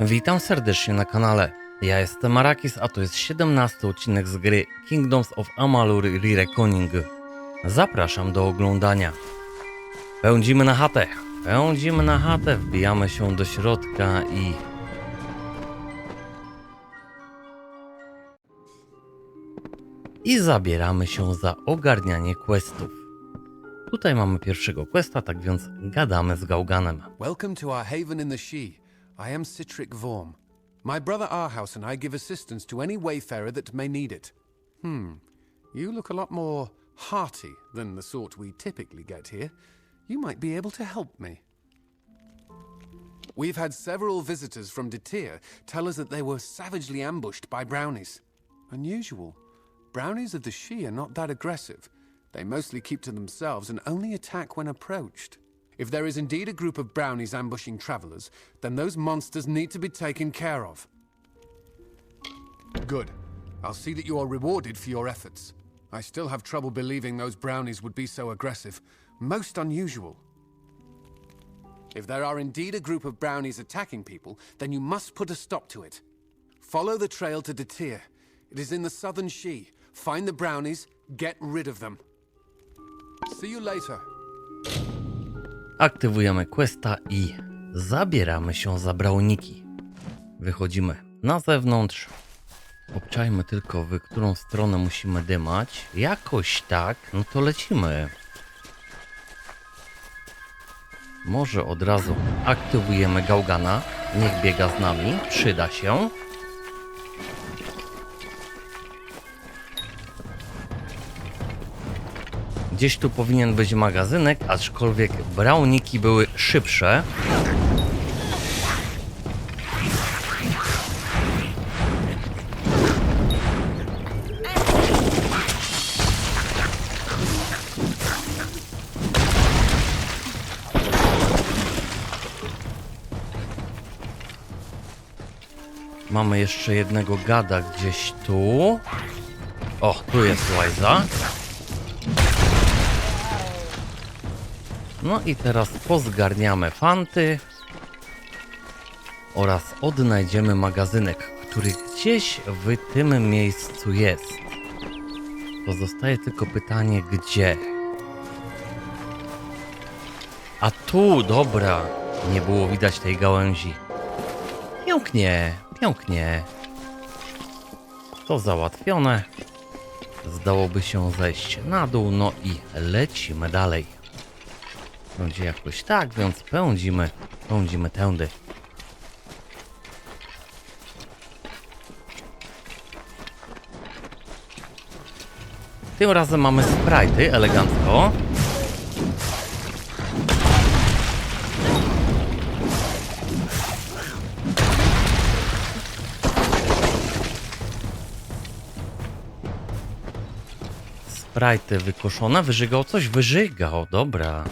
Witam serdecznie na kanale. Ja jestem Marakis, a to jest 17 odcinek z gry Kingdoms of Amalur Re-Reckoning. Zapraszam do oglądania. Pędzimy na chatę. Pędzimy na chatę, wbijamy się do środka i... I zabieramy się za ogarnianie questów. Tutaj mamy pierwszego questa, tak więc gadamy z Gauganem. Welcome to our haven in the She. I am Citric Vorm. My brother Arhaus and I give assistance to any wayfarer that may need it. Hmm, you look a lot more hearty than the sort we typically get here. You might be able to help me. We've had several visitors from Detir tell us that they were savagely ambushed by brownies. Unusual. Brownies of the She are not that aggressive. They mostly keep to themselves and only attack when approached. If there is indeed a group of brownies ambushing travelers, then those monsters need to be taken care of. Good. I'll see that you are rewarded for your efforts. I still have trouble believing those brownies would be so aggressive. Most unusual. If there are indeed a group of brownies attacking people, then you must put a stop to it. Follow the trail to Detir. It is in the southern She. Find the brownies, get rid of them. See you later. Aktywujemy questa i zabieramy się za brauniki. Wychodzimy na zewnątrz. Obczajmy tylko, w którą stronę musimy dymać. Jakoś tak, no to lecimy. Może od razu aktywujemy Gaugana. Niech biega z nami, przyda się. Gdzieś tu powinien być magazynek, aczkolwiek brauniki były szybsze. Mamy jeszcze jednego gada gdzieś tu. O, tu jest Łajza. No i teraz pozgarniamy fanty oraz odnajdziemy magazynek, który gdzieś w tym miejscu jest. Pozostaje tylko pytanie, gdzie? A tu, dobra, nie było widać tej gałęzi. Pięknie, pięknie. To załatwione. Zdałoby się zejść na dół, no i lecimy dalej. Będzie jakoś tak, więc pędzimy, pędzimy tędy. Tym razem mamy sprite'y, elegancko. Sprite'y wykoszone, wyżygał coś? Wyżygał, dobra.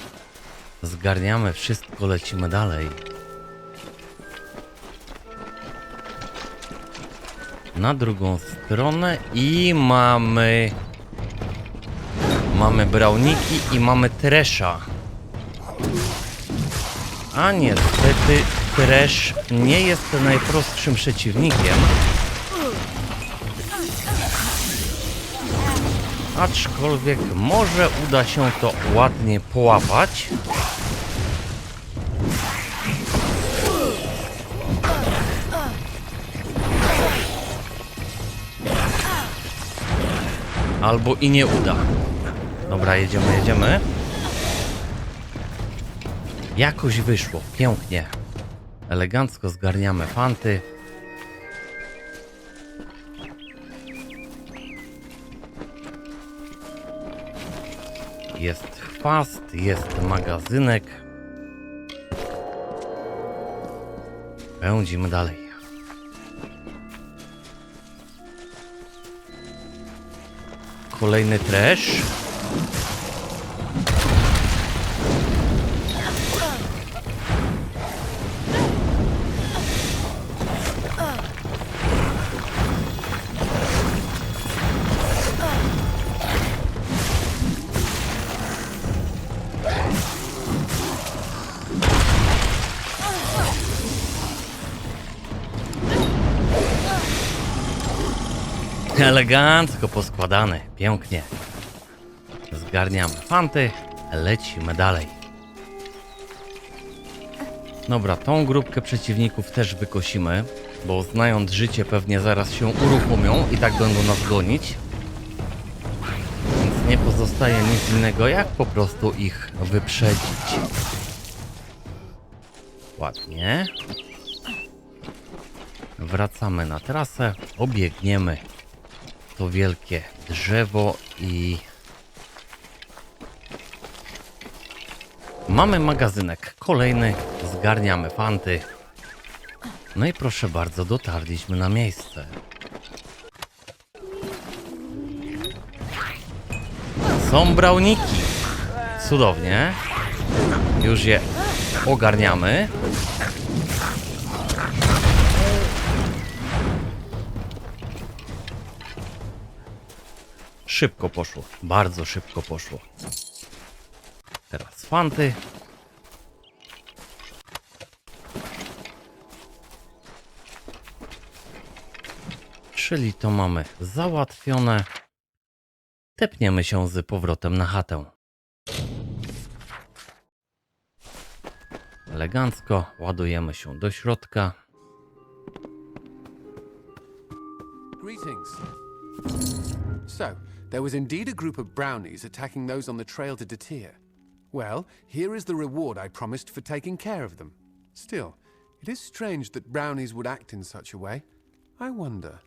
Zgarniamy wszystko, lecimy dalej. Na drugą stronę i mamy... Mamy brauniki i mamy tresza. A niestety tresz nie jest najprostszym przeciwnikiem. Aczkolwiek może uda się to ładnie połapać. Albo i nie uda. Dobra, jedziemy, jedziemy. Jakoś wyszło, pięknie. Elegancko zgarniamy fanty. Jest chwast, jest magazynek. Pędzimy dalej. Kolejny trash. Elegancko poskładany, pięknie. Zgarniamy fanty, lecimy dalej. Dobra, tą grupkę przeciwników też wykosimy, bo znając życie pewnie zaraz się uruchomią i tak będą nas gonić. Więc nie pozostaje nic innego, jak po prostu ich wyprzedzić. Ładnie. Wracamy na trasę, obiegniemy to wielkie drzewo i mamy magazynek kolejny, zgarniamy fanty. No i proszę bardzo, dotarliśmy na miejsce. Są brauniki. Cudownie. Już je ogarniamy. Szybko poszło, bardzo szybko poszło. Teraz fanty. Czyli to mamy załatwione. Tepniemy się z powrotem na chatę. Elegancko ładujemy się do środka. Greetings. So, there was indeed a group of brownies attacking those on the trail to Datir. Well, here is the reward I promised for taking care of them. Still, it is strange that brownies would act in such a way. I wonder.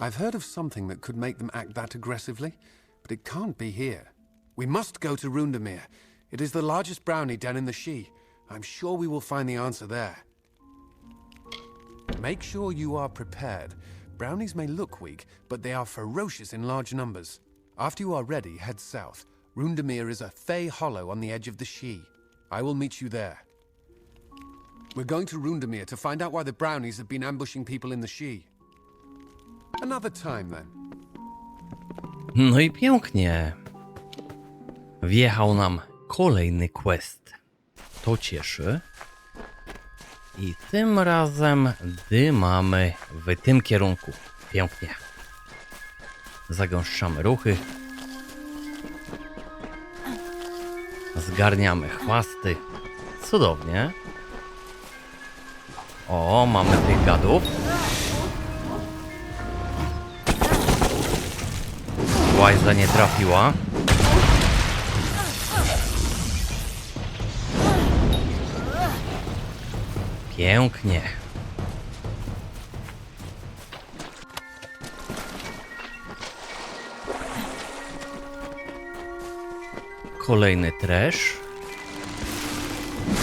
I've heard of something that could make them act that aggressively, but it can't be here. We must go to Rundamir. It is the largest brownie den in the Shi. I'm sure we will find the answer there. Make sure you are prepared. Brownies may look weak, but they are ferocious in large numbers. After you are ready, head south. Rundamir is a Fey hollow on the edge of the Shi. I will meet you there. We're going to Rundamir to find out why the brownies have been ambushing people in the Shi. Another time then. No i pięknie. Wjechał nam kolejny quest. To cieszy. I tym razem dymamy w tym kierunku. Pięknie. Zagęszczamy ruchy. Zgarniamy chwasty. Cudownie. O, mamy tych gadów. Łajza nie trafiła. Pięknie. Kolejny tresz.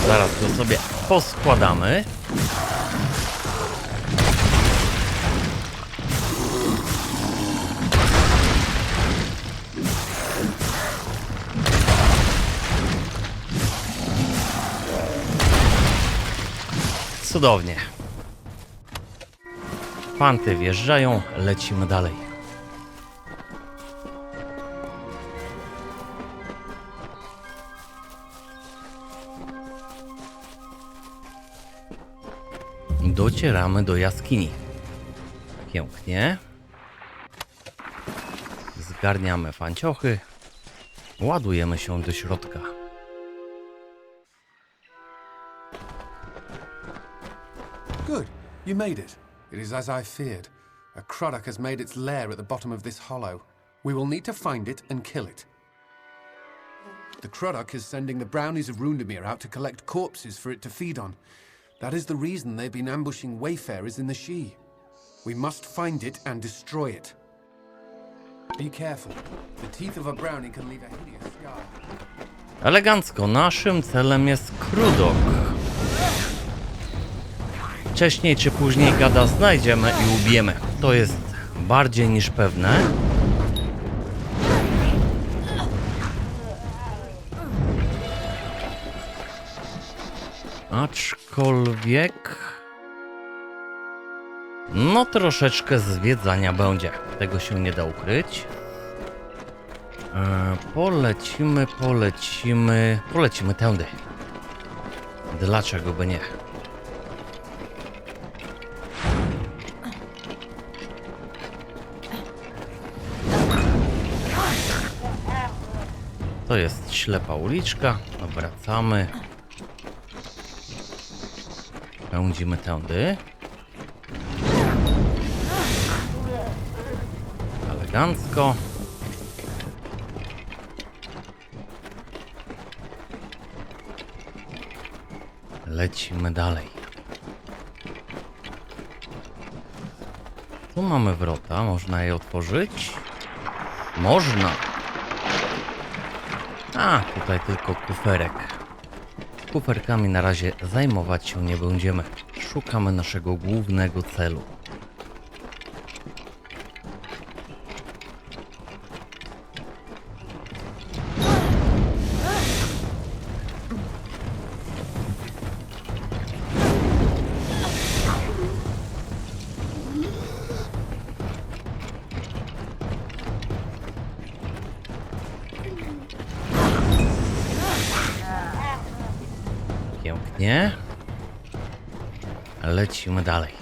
Zaraz go sobie poskładamy. Cudownie. Fanty wjeżdżają, lecimy dalej. Docieramy do jaskini. Pięknie. Zgarniamy fanciochy. Ładujemy się do środka. You made it. It is as I feared. A Croddock has made its lair at the bottom of this hollow. We will need to find it and kill it. The Croddock is sending the brownies of Rundamir out to collect corpses for it to feed on. That is the reason they've been ambushing wayfarers in the Shi. We must find it and destroy it. Be careful. The teeth of a brownie can leave a hideous scar. Elegancko, naszym celem jest Krudok. Wcześniej czy później gada znajdziemy i ubijemy. To jest bardziej niż pewne. Aczkolwiek... No troszeczkę zwiedzania będzie. Tego się nie da ukryć. E, polecimy, polecimy, polecimy tędy. Dlaczego by nie? To jest ślepa uliczka. Wracamy. Pędzimy tędy. Elegancko. Lecimy dalej. Tu mamy wrota, można je otworzyć? Można. A, tutaj tylko kuferek. Kuferkami na razie zajmować się nie będziemy. Szukamy naszego głównego celu. Pięknie. Lecimy dalej.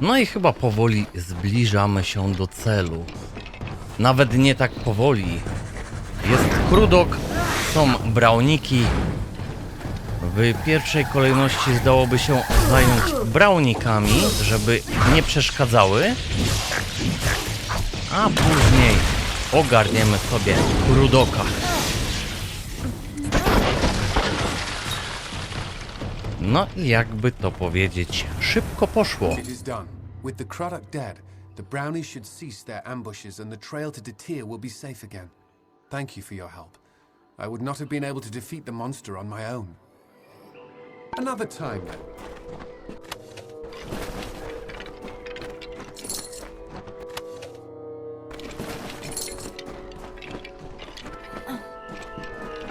No i chyba powoli zbliżamy się do celu. Nawet nie tak powoli. Jest krudok, są brauniki. W pierwszej kolejności zdałoby się zająć braunikami, żeby nie przeszkadzały. A później ogarniemy sobie krudoka. No i jakby to powiedzieć, szybko poszło. With the Craddock dead, the brownies should cease their ambushes and the trail to Detir will be safe again. Thank you for your help. I would not have been able to defeat the monster on my own. Another time, then.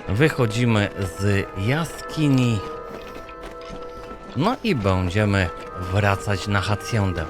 Wychodzimy z jaskini. No i będziemy wracać na haciendę.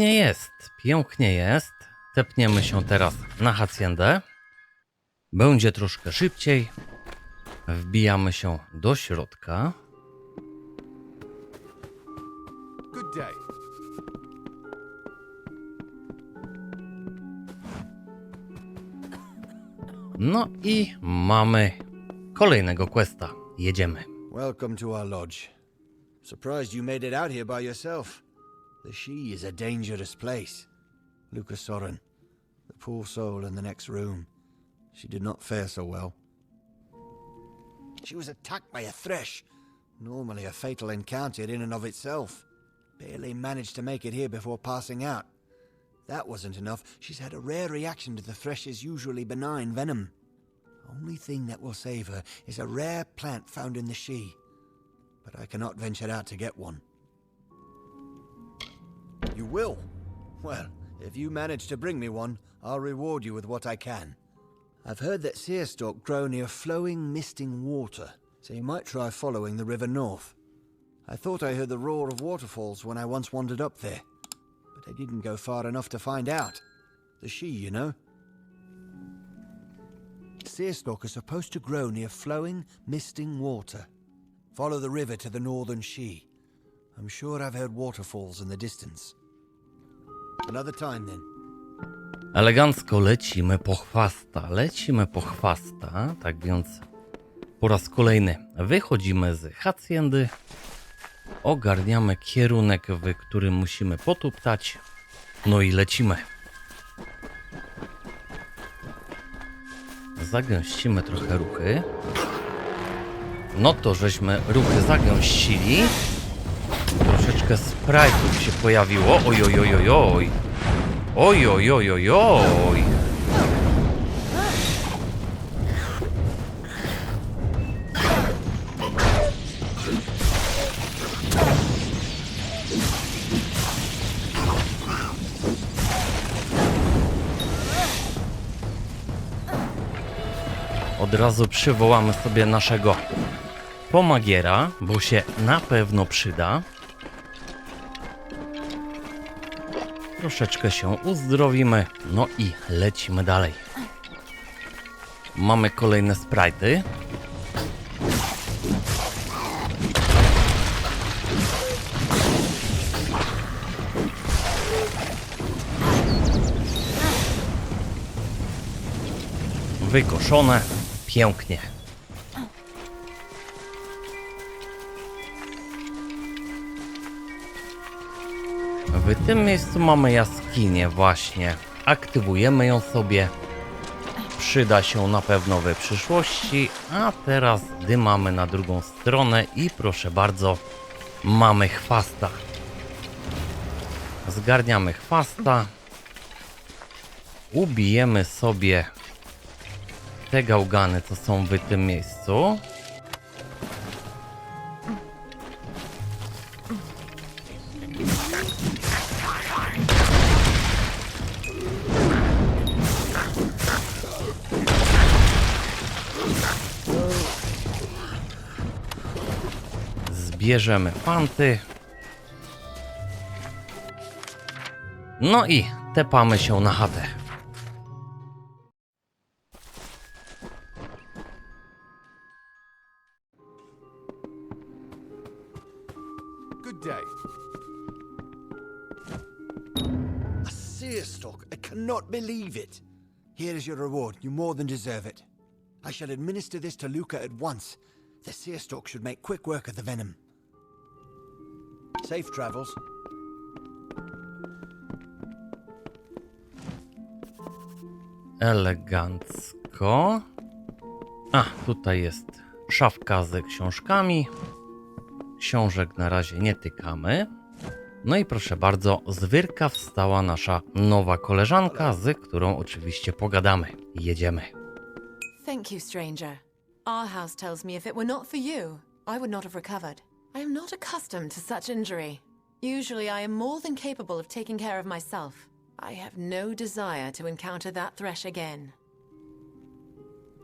Pięknie jest, pięknie jest. Tepniemy się teraz na haciendę. Będzie troszkę szybciej. Wbijamy się do środka. Good day. No i mamy kolejnego questa. Jedziemy. Welcome to our lodge. Surprised you made it out here by yourself. The She is a dangerous place. Lucas Soren, the poor soul in the next room. She did not fare so well. She was attacked by a thresh. Normally a fatal encounter in and of itself. Barely managed to make it here before passing out. That wasn't enough. She's had a rare reaction to the thresh's usually benign venom. Only thing that will save her is a rare plant found in the She. But I cannot venture out to get one. You will? Well, if you manage to bring me one, I'll reward you with what I can. I've heard that seerstalk grow near flowing, misting water, so you might try following the river north. I thought I heard the roar of waterfalls when I once wandered up there, but I didn't go far enough to find out. The She, you know. Searstalk are supposed to grow near flowing, misting water. Follow the river to the northern Shee. I'm sure I've heard waterfalls in the distance. Elegancko lecimy po chwasta, lecimy po chwasta, tak więc po raz kolejny wychodzimy z haciendy, ogarniamy kierunek, w którym musimy potuptać, no i lecimy. Zagęścimy trochę ruchy. No to żeśmy ruchy zagęścili. Troszeczkę sprite'ów się pojawiło. Oj, oj, oj, oj, oj. Oj, oj, oj, oj, oj. Od razu przywołamy sobie naszego pomagiera, bo się na pewno przyda. Troszeczkę się uzdrowimy, no i lecimy dalej. Mamy kolejne sprite'y. Wykoszone. Pięknie. W tym miejscu mamy jaskinię właśnie. Aktywujemy ją sobie. Przyda się na pewno we przyszłości. A teraz dymamy na drugą stronę i proszę bardzo, mamy chwasta. Zgarniamy chwasta. Ubijemy sobie te gałgany, co są w tym miejscu. Zbierzemy fanty. No i tepamy się na chatę. Good day. A Searstalk! I cannot believe it! Here is your reward. You more than deserve it. I shall administer this to Luca at once. The Searstalk should make quick work of the venom. Safe travels. Elegancko. A, tutaj jest szafka z książkami. Książek na razie nie tykamy. No i proszę bardzo, z wyrka wstała nasza nowa koleżanka, z którą oczywiście pogadamy. Jedziemy. Thank you, stranger. Our house tells me if it were not for you, I would not have recovered. I am not accustomed to such injury. Usually, I am more than capable of taking care of myself. I have no desire to encounter that thresh again.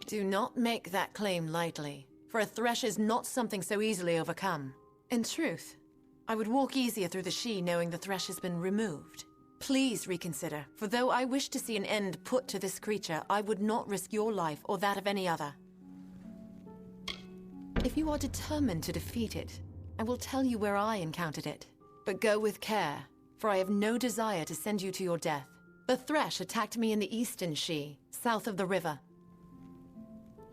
Do not make that claim lightly, for a thresh is not something so easily overcome. In truth, I would walk easier through the She knowing the thresh has been removed. Please reconsider, for though I wish to see an end put to this creature, I would not risk your life or that of any other. If you are determined to defeat it, I will tell you where I encountered it. But go with care, for I have no desire to send you to your death. The thresh attacked me in the eastern She, south of the river.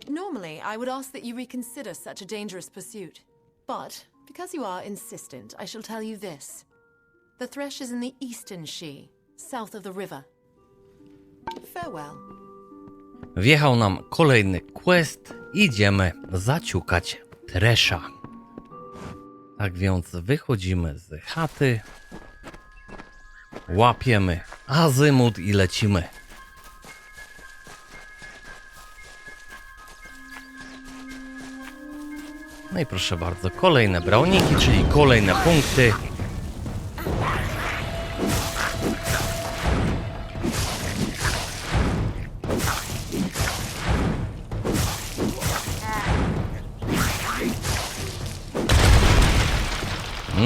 Normally, I would ask that you reconsider such a dangerous pursuit. But, because you are insistent, I shall tell you this. The thresh is in the eastern She, south of the river. Farewell. Wjechał nam kolejny quest. Idziemy zaciukać Tresza. Tak więc wychodzimy z chaty. Łapiemy azymut i lecimy. No i proszę bardzo, kolejne brauniki, czyli kolejne punkty.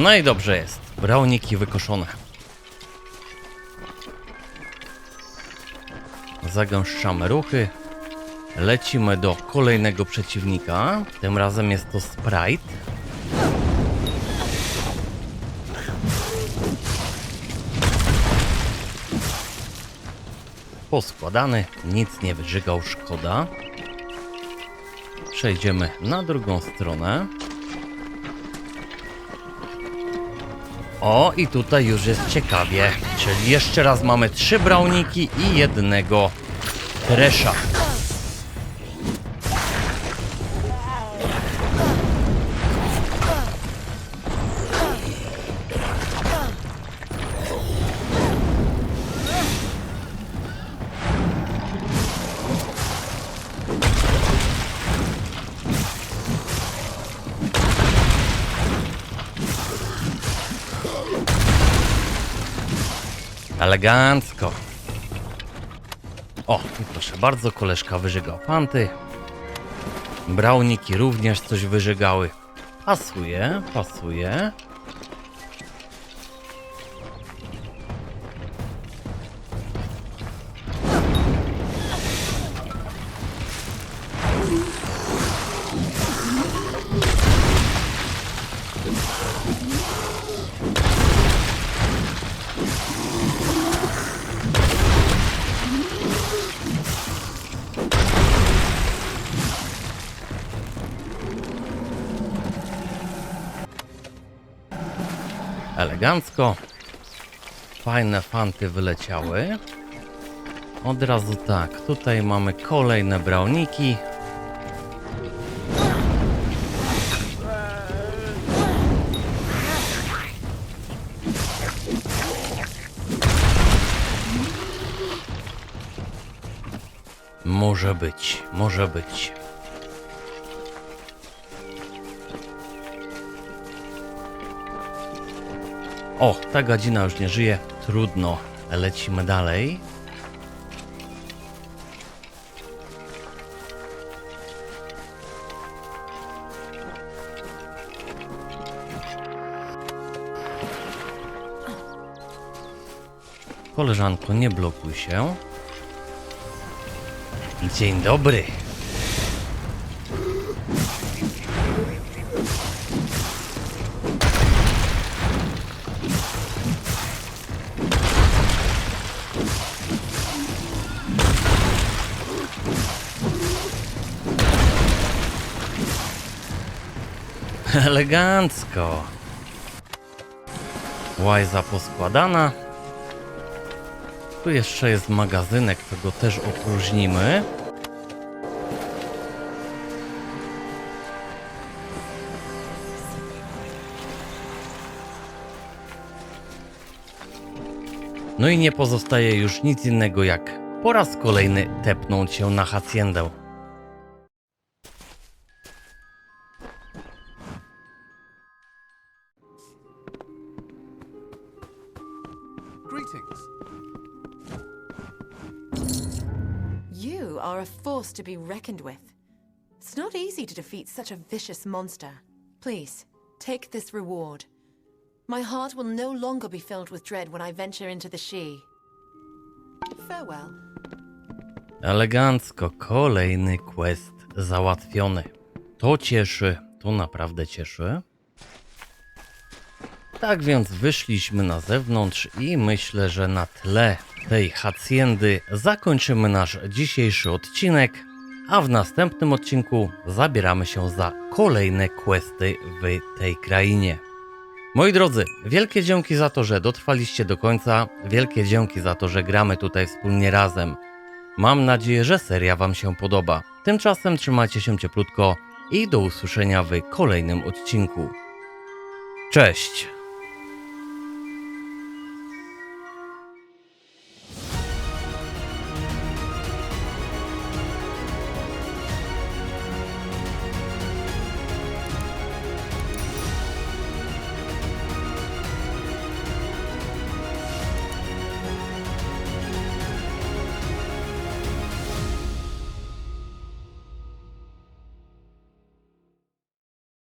No i dobrze jest. Brauniki wykoszone. Zagęszczamy ruchy. lecimy do kolejnego przeciwnika. Tym razem jest to Sprite. Poskładany, nic nie wyżygał, szkoda. Przejdziemy na drugą stronę. O, i tutaj już jest ciekawie. Czyli jeszcze raz mamy trzy brauniki i jednego tresza. Elegancko. O, proszę bardzo, koleżka wyżygał panty. Brauniki również coś wyżygały. Pasuje, pasuje. Elegancko. Fajne fanty wyleciały. Od razu tak, tutaj mamy kolejne brauniki. Może być, może być. O, ta gadzina już nie żyje. Trudno. Lecimy dalej. Koleżanko, nie blokuj się. Dzień dobry. Elegancko. Łajza poskładana. Tu jeszcze jest magazynek, to go też opróżnimy. No i nie pozostaje już nic innego jak po raz kolejny tepnąć się na haciendę. Are a force to be reckoned with. It's not easy to defeat such a vicious monster. Please, take this reward. My heart will no longer be filled with dread when I venture into the She. Farewell. Elegancko, kolejny quest załatwiony. To cieszy, to naprawdę cieszy. Tak więc wyszliśmy na zewnątrz i myślę, że na tle tej haciendy zakończymy nasz dzisiejszy odcinek, a w następnym odcinku zabieramy się za kolejne questy w tej krainie. Moi drodzy, wielkie dzięki za to, że dotrwaliście do końca, wielkie dzięki za to, że gramy tutaj wspólnie razem. Mam nadzieję, że seria Wam się podoba. Tymczasem trzymajcie się cieplutko i do usłyszenia w kolejnym odcinku. Cześć!